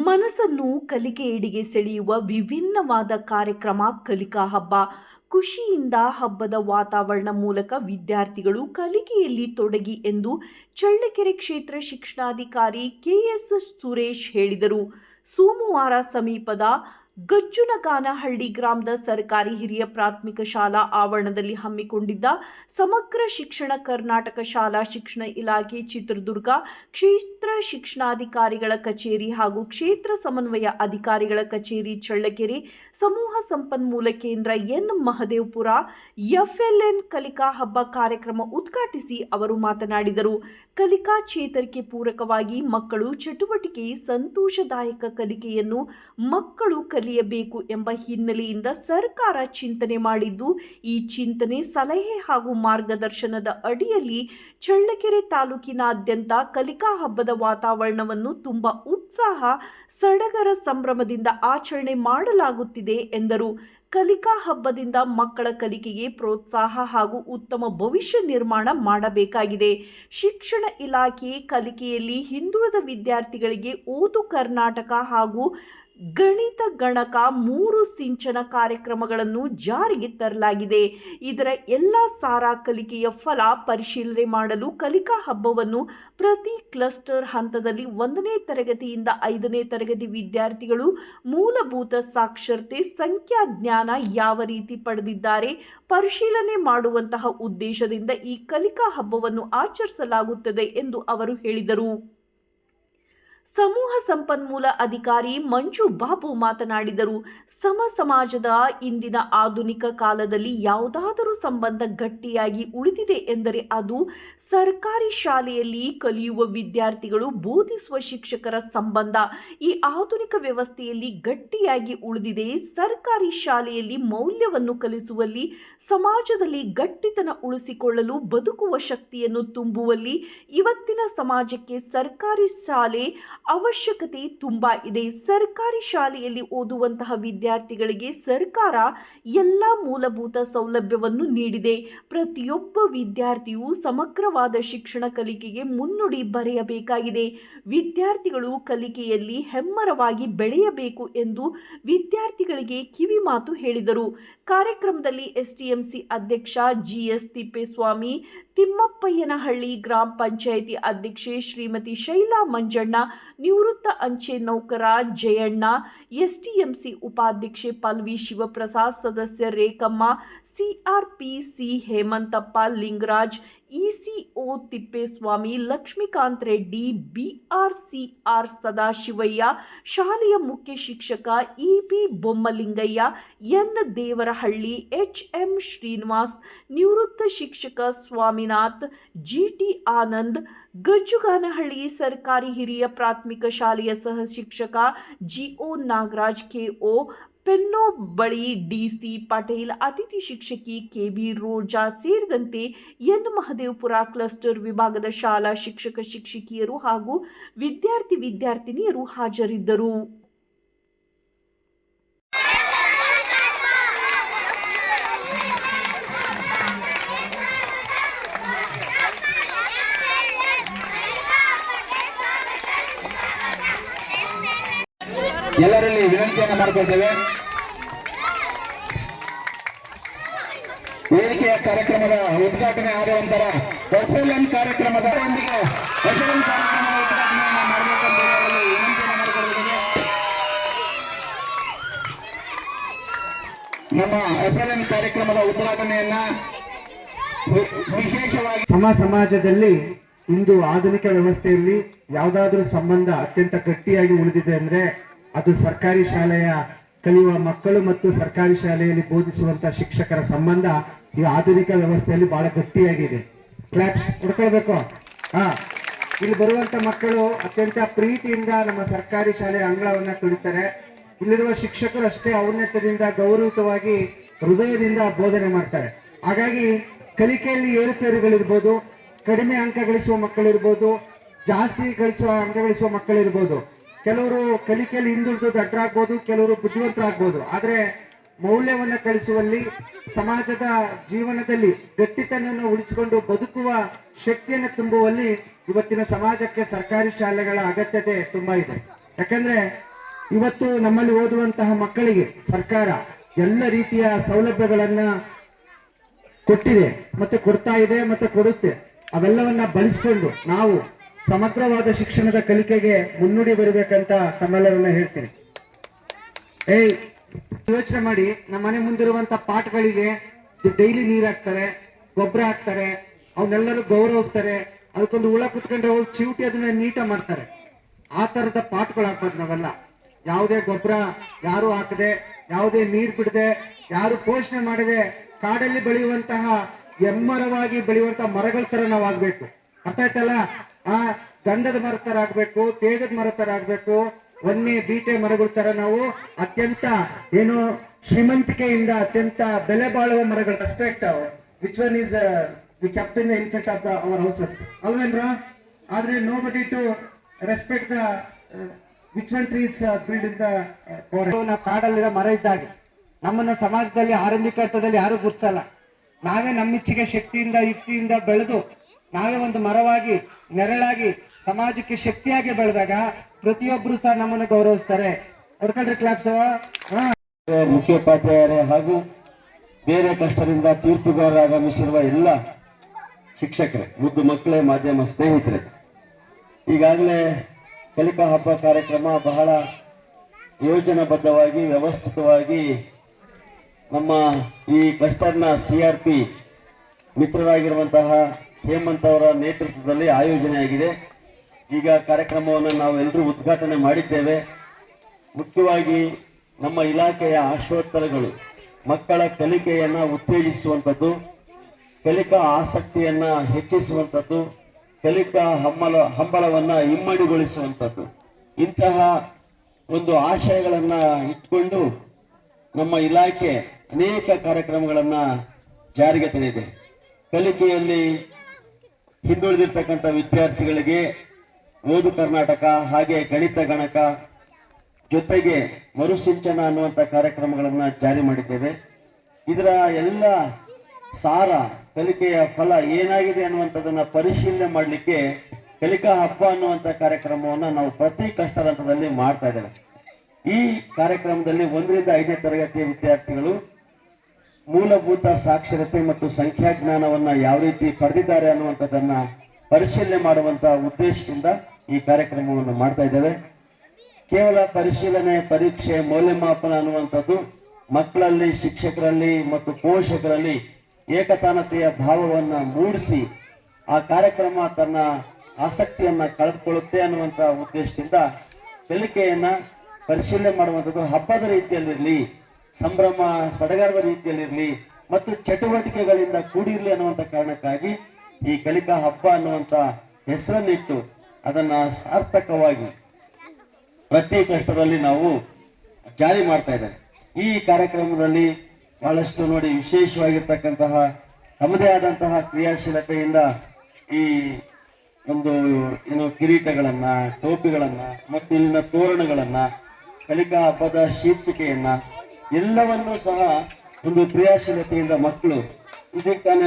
ಮನಸ್ಸನ್ನು ಕಲಿಕೆಯೆಡೆಗೆ ಸೆಳೆಯುವ ವಿಭಿನ್ನವಾದ ಕಾರ್ಯಕ್ರಮ, ಕಲಿಕಾ ಹಬ್ಬ. ಖುಷಿಯಿಂದ ಹಬ್ಬದ ವಾತಾವರಣ ಮೂಲಕ ವಿದ್ಯಾರ್ಥಿಗಳು ಕಲಿಕೆಯಲ್ಲಿ ತೊಡಗಿ ಎಂದು ಚಳ್ಳಕೆರೆ ಕ್ಷೇತ್ರ ಶಿಕ್ಷಣಾಧಿಕಾರಿ ಕೆಎಸ್ ಸುರೇಶ್ ಹೇಳಿದರು. ಸೋಮವಾರ ಸಮೀಪದ ಗಜ್ಜುನಗಾನಹಳ್ಳಿ ಗ್ರಾಮದ ಸರ್ಕಾರಿ ಹಿರಿಯ ಪ್ರಾಥಮಿಕ ಶಾಲಾ ಆವರಣದಲ್ಲಿ ಹಮ್ಮಿಕೊಂಡಿದ್ದ ಸಮಗ್ರ ಶಿಕ್ಷಣ ಕರ್ನಾಟಕ ಶಾಲಾ ಶಿಕ್ಷಣ ಇಲಾಖೆ ಚಿತ್ರದುರ್ಗ ಕ್ಷೇತ್ರ ಶಿಕ್ಷಣಾಧಿಕಾರಿಗಳ ಕಚೇರಿ ಹಾಗೂ ಕ್ಷೇತ್ರ ಸಮನ್ವಯ ಅಧಿಕಾರಿಗಳ ಕಚೇರಿ ಚಳ್ಳಕೆರೆ ಸಮೂಹ ಸಂಪನ್ಮೂಲ ಕೇಂದ್ರ ಎನ್ ಮಹದೇವಪುರ ಎಫ್ಎಲ್ಎನ್ ಕಲಿಕಾ ಹಬ್ಬ ಕಾರ್ಯಕ್ರಮ ಉದ್ಘಾಟಿಸಿ ಅವರು ಮಾತನಾಡಿದರು. ಕಲಿಕಾ ಚೇತರಿಕೆ ಪೂರಕವಾಗಿ ಮಕ್ಕಳು ಚಟುವಟಿಕೆ ಸಂತೋಷದಾಯಕ ಕಲಿಕೆಯನ್ನು ಮಕ್ಕಳು ಕಲಿಯಬೇಕು ಎಂಬ ಹಿನ್ನೆಲೆಯಿಂದ ಸರ್ಕಾರ ಚಿಂತನೆ ಮಾಡಿದ್ದು, ಈ ಚಿಂತನೆ ಸಲಹೆ ಹಾಗೂ ಮಾರ್ಗದರ್ಶನದ ಅಡಿಯಲ್ಲಿ ಚಳ್ಳಕೆರೆ ತಾಲೂಕಿನಾದ್ಯಂತ ಕಲಿಕಾ ಹಬ್ಬದ ವಾತಾವರಣವನ್ನು ತುಂಬ ಉತ್ಸಾಹ, ಸಡಗರ ಸಂಭ್ರಮದಿಂದ ಆಚರಣೆ ಮಾಡಲಾಗುತ್ತಿದೆ ಎಂದರು. ಕಲಿಕಾ ಹಬ್ಬದಿಂದ ಮಕ್ಕಳ ಕಲಿಕೆಗೆ ಪ್ರೋತ್ಸಾಹ ಹಾಗೂ ಉತ್ತಮ ಭವಿಷ್ಯ ನಿರ್ಮಾಣ ಮಾಡಬೇಕಾಗಿದೆ. ಶಿಕ್ಷಣ ಇಲಾಖೆ ಕಲಿಕೆಯಲ್ಲಿ ಹಿಂದುಳಿದ ವಿದ್ಯಾರ್ಥಿಗಳಿಗೆ ಓದು, ಕರ್ನಾಟಕ ಹಾಗೂ ಗಣಿತ ಗಣಕ ಮೂರು ಸಿಂಚನ ಕಾರ್ಯಕ್ರಮಗಳನ್ನು ಜಾರಿಗೆ ತರಲಾಗಿದೆ. ಇದರ ಎಲ್ಲ ಸಾರಾ ಕಲಿಕೆಯ ಫಲ ಪರಿಶೀಲನೆ ಮಾಡಲು ಕಲಿಕಾ ಹಬ್ಬವನ್ನು ಪ್ರತಿ ಕ್ಲಸ್ಟರ್ ಹಂತದಲ್ಲಿ ಒಂದನೇ ತರಗತಿಯಿಂದ ಐದನೇ ತರಗತಿ ವಿದ್ಯಾರ್ಥಿಗಳು ಮೂಲಭೂತ ಸಾಕ್ಷರತೆ, ಸಂಖ್ಯಾ ಜ್ಞಾನ ಯಾವ ರೀತಿ ಪಡೆದಿದ್ದಾರೆ, ಪರಿಶೀಲನೆ ಮಾಡುವಂತಹ ಉದ್ದೇಶದಿಂದ ಈ ಕಲಿಕಾ ಹಬ್ಬವನ್ನು ಆಚರಿಸಲಾಗುತ್ತದೆ ಎಂದು ಅವರು ಹೇಳಿದರು. ಸಮೂಹ ಸಂಪನ್ಮೂಲ ಅಧಿಕಾರಿ ಮಂಜು ಬಾಬು ಮಾತನಾಡಿದರು. ಸಮ ಸಮಾಜದ ಇಂದಿನ ಆಧುನಿಕ ಕಾಲದಲ್ಲಿ ಯಾವುದಾದರೂ ಸಂಬಂಧ ಗಟ್ಟಿಯಾಗಿ ಉಳಿದಿದೆ ಎಂದರೆ ಅದು ಸರ್ಕಾರಿ ಶಾಲೆಯಲ್ಲಿ ಕಲಿಯುವ ವಿದ್ಯಾರ್ಥಿಗಳು ಬೋಧಿಸುವ ಶಿಕ್ಷಕರ ಸಂಬಂಧ. ಈ ಆಧುನಿಕ ವ್ಯವಸ್ಥೆಯಲ್ಲಿ ಗಟ್ಟಿಯಾಗಿ ಉಳಿದಿದೆ. ಸರ್ಕಾರಿ ಶಾಲೆಯಲ್ಲಿ ಮೌಲ್ಯವನ್ನು ಕಲಿಸುವಲ್ಲಿ ಸಮಾಜದಲ್ಲಿ ಗಟ್ಟಿತನ ಉಳಿಸಿಕೊಳ್ಳಲು ಬದುಕುವ ಶಕ್ತಿಯನ್ನು ತುಂಬುವಲ್ಲಿ ಇವತ್ತಿನ ಸಮಾಜಕ್ಕೆ ಸರ್ಕಾರಿ ಶಾಲೆ ಅವಶ್ಯಕತೆ ತುಂಬ ಇದೆ. ಸರ್ಕಾರಿ ಶಾಲೆಯಲ್ಲಿ ಓದುವಂತಹ ವಿದ್ಯಾರ್ಥಿಗಳಿಗೆ ಸರ್ಕಾರ ಎಲ್ಲ ಮೂಲಭೂತ ಸೌಲಭ್ಯವನ್ನು ನೀಡಿದೆ. ಪ್ರತಿಯೊಬ್ಬ ವಿದ್ಯಾರ್ಥಿಯು ಸಮಗ್ರವಾದ ಶಿಕ್ಷಣ ಕಲಿಕೆಗೆ ಮುನ್ನುಡಿ ಬರೆಯಬೇಕಾಗಿದೆ. ವಿದ್ಯಾರ್ಥಿಗಳು ಕಲಿಕೆಯಲ್ಲಿ ಹೆಮ್ಮರವಾಗಿ ಬೆಳೆಯಬೇಕು ಎಂದು ವಿದ್ಯಾರ್ಥಿಗಳಿಗೆ ಕಿವಿ ಮಾತು ಹೇಳಿದರು. ಕಾರ್ಯಕ್ರಮದಲ್ಲಿ ಎಸ್ಟಿಎಂಸಿ ಅಧ್ಯಕ್ಷ ಜಿಎಸ್ ತಿಪ್ಪೇಸ್ವಾಮಿ, ತಿಮ್ಮಪ್ಪಯ್ಯನಹಳ್ಳಿ ಗ್ರಾಮ ಪಂಚಾಯಿತಿ ಅಧ್ಯಕ್ಷೆ ಶ್ರೀಮತಿ ಶೈಲಾ ಮಂಜಣ್ಣ, ನಿವೃತ್ತ ಅಂಚೆ ನೌಕರ ಜಯಣ್ಣ ಎಸ್ಟಿಎಂಸಿ ಉಪಾಧ್ಯಕ್ಷೆ ಪಲ್ವಿ ಶಿವಪ್ರಸಾದ್, ಸದಸ್ಯ Rekhamma, CRPC Hemanthappa Lingaraj ECO Thippeswamy, Lakshmikanth Reddy BRCR Sadashivaiah, ಶಾಲೆಯ ಮುಖ್ಯ ಶಿಕ್ಷಕ EB Bommalingaiah, N Devarahalli, H M Srinivas, ನಿವೃತ್ತ ಶಿಕ್ಷಕ ಸ್ವಾಮಿನಾಥ್ ಜಿಟಿ ಆನಂದ್ ಗಜ್ಜುಗಾನಹಳ್ಳಿ ಸರ್ಕಾರಿ ಹಿರಿಯ ಪ್ರಾಥಮಿಕ ಶಾಲೆಯ ಸಹ ಶಿಕ್ಷಕ ಜಿಒ ನಾಗರಾಜ್ ಕೆಒ ಪೆನ್ನೋ ಬಳಿ ಡಿಸಿ ಪಟೇಲ್ ಅತಿಥಿ ಶಿಕ್ಷಕಿ ಕೆ ಬಿ ರೋಜಾ ಸೇರಿದಂತೆ ಎನ್ ಮಹದೇವಪುರ ಕ್ಲಸ್ಟರ್ ವಿಭಾಗದ ಶಾಲಾ ಶಿಕ್ಷಕ ಶಿಕ್ಷಕಿಯರು ಹಾಗೂ ವಿದ್ಯಾರ್ಥಿ ವಿದ್ಯಾರ್ಥಿನಿಯರು ಹಾಜರಿದ್ದರು. ಎಲ್ಲರಲ್ಲಿ ವಿನಂತಿಯನ್ನು ಮಾಡಿಕೊಳ್ತೇವೆ. ವೇದಿಕೆಯ ಕಾರ್ಯಕ್ರಮದ ಉದ್ಘಾಟನೆ ಆದ ನಂತರ ಕಾರ್ಯಕ್ರಮದ ಒಂದಿಗೆ ಎಫ್ಎಲ್ಎನ್ ಕಾರ್ಯಕ್ರಮದ ಉದ್ಘಾಟನೆಯನ್ನು ಮಾಡಬೇಕೆಂದು ವಿನಂತಿಯನ್ನು ಮಾಡಿಕೊಳ್ಳುತ್ತೇವೆ ನಮ್ಮ ಎಫ್ಎಲ್ಎನ್ ಕಾರ್ಯಕ್ರಮದ ಉದ್ಘಾಟನೆಯನ್ನ ವಿಶೇಷವಾಗಿ ಸಮ ಸಮಾಜದಲ್ಲಿ ಇಂದು ಆಧುನಿಕ ವ್ಯವಸ್ಥೆಯಲ್ಲಿ ಯಾವುದಾದ್ರೂ ಸಂಬಂಧ ಅತ್ಯಂತ ಗಟ್ಟಿಯಾಗಿ ಉಳಿದಿದೆ ಅಂದ್ರೆ ಅದು ಸರ್ಕಾರಿ ಶಾಲೆಯ ಕಲಿಯುವ ಮಕ್ಕಳು ಮತ್ತು ಸರ್ಕಾರಿ ಶಾಲೆಯಲ್ಲಿ ಬೋಧಿಸುವಂತ ಶಿಕ್ಷಕರ ಸಂಬಂಧ ಈ ಆಧುನಿಕ ವ್ಯವಸ್ಥೆಯಲ್ಲಿ ಬಹಳ ಗಟ್ಟಿಯಾಗಿದೆ. ಕ್ಲಾಪ್ಸ್ ಹೊಡ್ಕೊಳ್ಬೇಕು. ಹಾ. ಇಲ್ಲಿ ಬರುವಂತ ಮಕ್ಕಳು ಅತ್ಯಂತ ಪ್ರೀತಿಯಿಂದ ನಮ್ಮ ಸರ್ಕಾರಿ ಶಾಲೆಯ ಅಂಗಳವನ್ನ ತುಳಿತಾರೆ. ಇಲ್ಲಿರುವ ಶಿಕ್ಷಕರು ಅಷ್ಟೇ ಔನ್ನತ್ಯದಿಂದ ಗೌರವಿತವಾಗಿ ಹೃದಯದಿಂದ ಬೋಧನೆ ಮಾಡ್ತಾರೆ. ಹಾಗಾಗಿ ಕಲಿಕೆಯಲ್ಲಿ ಏರುಪೇರುಗಳಿರ್ಬೋದು, ಕಡಿಮೆ ಅಂಕ ಗಳಿಸುವ ಮಕ್ಕಳಿರ್ಬೋದು, ಜಾಸ್ತಿ ಗಳಿಸುವ ಅಂಕ ಗಳಿಸುವ ಮಕ್ಕಳಿರ್ಬೋದು ಕೆಲವರು ಕಲಿಕೆಯಲ್ಲಿ ಹಿಂದುಳಿದು ದಡ್ಡರಾಗ್ಬೋದು ಕೆಲವರು ಬುದ್ಧಿವಂತರಾಗ್ಬೋದು. ಆದರೆ ಮೌಲ್ಯವನ್ನ ಕಳಿಸುವಲ್ಲಿ ಸಮಾಜದ ಜೀವನದಲ್ಲಿ ಗಟ್ಟಿತನವನ್ನು ಉಳಿಸಿಕೊಂಡು ಬದುಕುವ ಶಕ್ತಿಯನ್ನು ತುಂಬುವಲ್ಲಿ ಇವತ್ತಿನ ಸಮಾಜಕ್ಕೆ ಸರ್ಕಾರಿ ಶಾಲೆಗಳ ಅಗತ್ಯತೆ ತುಂಬಾ ಇದೆ. ಯಾಕಂದ್ರೆ ಇವತ್ತು ನಮ್ಮಲ್ಲಿ ಓದುವಂತಹ ಮಕ್ಕಳಿಗೆ ಸರ್ಕಾರ ಎಲ್ಲ ರೀತಿಯ ಸೌಲಭ್ಯಗಳನ್ನ ಕೊಟ್ಟಿದೆ, ಮತ್ತೆ ಕೊಡ್ತಾ ಇದೆ, ಮತ್ತೆ ಕೊಡುತ್ತೆ. ಅವೆಲ್ಲವನ್ನ ಬಳಸ್ಕೊಂಡು ನಾವು ಸಮಗ್ರವಾದ ಶಿಕ್ಷಣದ ಕಲಿಕೆಗೆ ಮುನ್ನುಡಿ ಬರಬೇಕಂತ ತಮ್ಮೆಲ್ಲರನ್ನ ಹೇಳ್ತೀನಿ. ಏಯ್, ಯೋಚನೆ ಮಾಡಿ. ನಮ್ಮ ಮನೆ ಮುಂದಿರುವಂತ ಪಾಟ್ಗಳಿಗೆ ಡೈಲಿ ನೀರ್ ಹಾಕ್ತಾರೆ ಗೊಬ್ಬರ ಹಾಕ್ತಾರೆ ಅವನ್ನೆಲ್ಲರೂ ಗೌರವಿಸ್ತಾರೆ. ಅದಕ್ಕೊಂದು ಹುಳ ಕುತ್ಕೊಂಡ್ರೆ ಅವ್ರು ಚಿವುಟಿ ಅದನ್ನ ನೀಟ ಮಾಡ್ತಾರೆ. ಆ ತರದ ಪಾಟ್ಗಳು ಹಾಕ್ಬಾರ್ದು ನಾವೆಲ್ಲ. ಯಾವುದೇ ಗೊಬ್ಬರ ಯಾರು ಹಾಕದೆ, ಯಾವುದೇ ನೀರ್ ಬಿಡದೆ, ಯಾರು ಪೋಷಣೆ ಮಾಡದೆ ಕಾಡಲ್ಲಿ ಬೆಳೆಯುವಂತಹ ಎಮ್ಮರವಾಗಿ ಬೆಳೆಯುವಂತಹ ಮರಗಳ ತರ ನಾವು ಆಗ್ಬೇಕು. ಅರ್ಥ ಆಯ್ತಲ್ಲ? ಆ ಗಂಧದ ಮರ ತರ ಆಗ್ಬೇಕು, ತೇಗದ ಮರ ತರ ಆಗ್ಬೇಕು. ಒನ್ನೆ ಬೀಟೆ ಮರಗಳ ತರ ನಾವು ಅತ್ಯಂತ ಏನು ಶ್ರೀಮಂತಿಕೆಯಿಂದ ಅತ್ಯಂತ ಬೆಲೆ ಬಾಳುವ ಮರಗಳ respect which one is we captain the infect of the our houses ಅಲ್ವೇನ್ರ? ಆದ್ರೆ nobody to respect the which one trees breed in the ನಾವು ಕಾಡಲ್ಲಿರೋ ಮರ ಇದ್ದಾಗ, ನಮ್ಮನ್ನ ಸಮಾಜದಲ್ಲಿ, ಆರಂಭಿಕ ಹಂತದಲ್ಲಿ ಯಾರು ಗುರ್ಸಲ್ಲ. ನಾವೇ ನಮ್ಮಿಚ್ಚಿಗೆ ಶಕ್ತಿಯಿಂದ, ಯುಕ್ತಿಯಿಂದ ಬೆಳೆದು ನಾವೇ ಒಂದು ಮರವಾಗಿ, ನೆರಳಾಗಿ, ಸಮಾಜಕ್ಕೆ ಶಕ್ತಿಯಾಗಿ ಬೆಳೆದಾಗ ಪ್ರತಿಯೊಬ್ಬರು ಸಹ ನಮ್ಮನ್ನು ಗೌರವಿಸ್ತಾರೆ. ಹೊಡ್ಕೊಂಡ್ರಿ ಕ್ಲಾಪ್ಸ್ ಮುಖ್ಯೋಪಾಧ್ಯಾಯರೇ ಹಾಗೂ ಬೇರೆ ಕಷ್ಟದಿಂದ ತೀರ್ಪುಗಾರ ಆಗಮಿಸಿರುವ ಎಲ್ಲ ಶಿಕ್ಷಕರೇ, ಮುದ್ದು ಮಕ್ಕಳೇ, ಮಾಧ್ಯಮ ಸ್ನೇಹಿತರೆ, ಈಗಾಗಲೇ ಕಲಿಕಾ ಹಬ್ಬ ಕಾರ್ಯಕ್ರಮ ಬಹಳ ಯೋಜನಾಬದ್ಧವಾಗಿ, ವ್ಯವಸ್ಥಿತವಾಗಿ ನಮ್ಮ ಈ ಕ್ಲಸ್ಟರ್ನ ಸಿ ಆರ್ ಪಿ ಮಿತ್ರರಾಗಿರುವಂತಹ ಹೇಮಂತ್ ಅವರ ನೇತೃತ್ವದಲ್ಲಿ ಆಯೋಜನೆಯಾಗಿದೆ. ಈಗ ಕಾರ್ಯಕ್ರಮವನ್ನು ನಾವು ಎಲ್ಲರೂ ಉದ್ಘಾಟನೆ ಮಾಡಿದ್ದೇವೆ. ಮುಖ್ಯವಾಗಿ ನಮ್ಮ ಇಲಾಖೆಯ ಆಶೋತ್ತರಗಳು, ಮಕ್ಕಳ ಕಲಿಕೆಯನ್ನು ಉತ್ತೇಜಿಸುವಂಥದ್ದು, ಕಲಿಕಾ ಆಸಕ್ತಿಯನ್ನು ಹೆಚ್ಚಿಸುವಂಥದ್ದು, ಕಲಿಕಾ ಹಂಬಲ ಹಂಬಲವನ್ನು ಇಮ್ಮಡಿಗೊಳಿಸುವಂಥದ್ದು ಇಂತಹ ಒಂದು ಆಶಯಗಳನ್ನು ಇಟ್ಕೊಂಡು ನಮ್ಮ ಇಲಾಖೆ ಅನೇಕ ಕಾರ್ಯಕ್ರಮಗಳನ್ನು ಜಾರಿಗೆ ತಂದಿದೆ. ಕಲಿಕೆಯಲ್ಲಿ ಹಿಂದುಳಿದಿರ್ತಕ್ಕಂಥ ವಿದ್ಯಾರ್ಥಿಗಳಿಗೆ ಓದು ಕರ್ನಾಟಕ ಹಾಗೆ ಗಣಿತ, ಗಣಕ ಜೊತೆಗೆ ಮರುಸಿಂಚನ ಅನ್ನುವಂಥ ಕಾರ್ಯಕ್ರಮಗಳನ್ನು ಜಾರಿ ಮಾಡಿದ್ದೇವೆ. ಇದರ ಎಲ್ಲ ಸಾರ, ಕಲಿಕೆಯ ಫಲ ಏನಾಗಿದೆ ಅನ್ನುವಂಥದ್ದನ್ನು ಪರಿಶೀಲನೆ ಮಾಡಲಿಕ್ಕೆ ಕಲಿಕಾ ಹಬ್ಬ ಅನ್ನುವಂಥ ಕಾರ್ಯಕ್ರಮವನ್ನು ನಾವು ಪ್ರತಿ ಕಷ್ಟದ ಹಂತದಲ್ಲಿ ಮಾಡ್ತಾ ಇದ್ದೇವೆ. ಈ ಕಾರ್ಯಕ್ರಮದಲ್ಲಿ ಒಂದರಿಂದ ಐದನೇ ತರಗತಿಯ ವಿದ್ಯಾರ್ಥಿಗಳು ಮೂಲಭೂತ ಸಾಕ್ಷರತೆ ಮತ್ತು ಸಂಖ್ಯಾಜ್ಞಾನವನ್ನ ಯಾವ ರೀತಿ ಪಡೆದಿದ್ದಾರೆ ಅನ್ನುವಂಥದ್ದನ್ನ ಪರಿಶೀಲನೆ ಮಾಡುವಂತಹ ಉದ್ದೇಶದಿಂದ ಈ ಕಾರ್ಯಕ್ರಮವನ್ನು ಮಾಡ್ತಾ ಇದ್ದೇವೆ. ಕೇವಲ ಪರಿಶೀಲನೆ, ಪರೀಕ್ಷೆ, ಮೌಲ್ಯಮಾಪನ ಅನ್ನುವಂಥದ್ದು ಮಕ್ಕಳಲ್ಲಿ, ಶಿಕ್ಷಕರಲ್ಲಿ ಮತ್ತು ಪೋಷಕರಲ್ಲಿ ಏಕತಾನತೆಯ ಭಾವವನ್ನ ಮೂಡಿಸಿ ಆ ಕಾರ್ಯಕ್ರಮ ತನ್ನ ಆಸಕ್ತಿಯನ್ನ ಕಳೆದುಕೊಳ್ಳುತ್ತೆ ಅನ್ನುವಂತ ಉದ್ದೇಶದಿಂದ ಕಲಿಕೆಯನ್ನ ಪರಿಶೀಲನೆ ಮಾಡುವಂಥದ್ದು ಹಬ್ಬದ ರೀತಿಯಲ್ಲಿರಲಿ ಸಂಭ್ರಮ, ಸಡಗರದ ರೀತಿಯಲ್ಲಿರಲಿ ಮತ್ತು ಚಟುವಟಿಕೆಗಳಿಂದ ಕೂಡಿರಲಿ ಅನ್ನುವಂಥ ಕಾರಣಕ್ಕಾಗಿ ಈ ಕಲಿಕಾ ಹಬ್ಬ ಅನ್ನುವಂಥ ಹೆಸರನ್ನಿಟ್ಟು ಅದನ್ನ ಸಾರ್ಥಕವಾಗಿ ಪ್ರತಿ ಕಷ್ಟದಲ್ಲಿ ನಾವು ಜಾರಿ ಮಾಡ್ತಾ ಇದ್ದೇವೆ. ಈ ಕಾರ್ಯಕ್ರಮದಲ್ಲಿ ಬಹಳಷ್ಟು ನೋಡಿ ವಿಶೇಷವಾಗಿರ್ತಕ್ಕಂತಹ ತಮ್ಮದೇ ಆದಂತಹ ಕ್ರಿಯಾಶೀಲತೆಯಿಂದ ಈ ಒಂದು ಏನು ಕಿರೀಟಗಳನ್ನು, ಟೋಪಿಗಳನ್ನು ಮತ್ತು ಇಲ್ಲಿನ ತೋರಣಗಳನ್ನು ಕಲಿಕಾ ಹಬ್ಬದ ಶೀರ್ಷಿಕೆಯನ್ನ ಎಲ್ಲವನ್ನೂ ಸಹ ಒಂದು ಕ್ರಿಯಾಶೀಲತೆಯಿಂದ ಮಕ್ಕಳು ಇದಕ್ಕೆ ತಾನೇ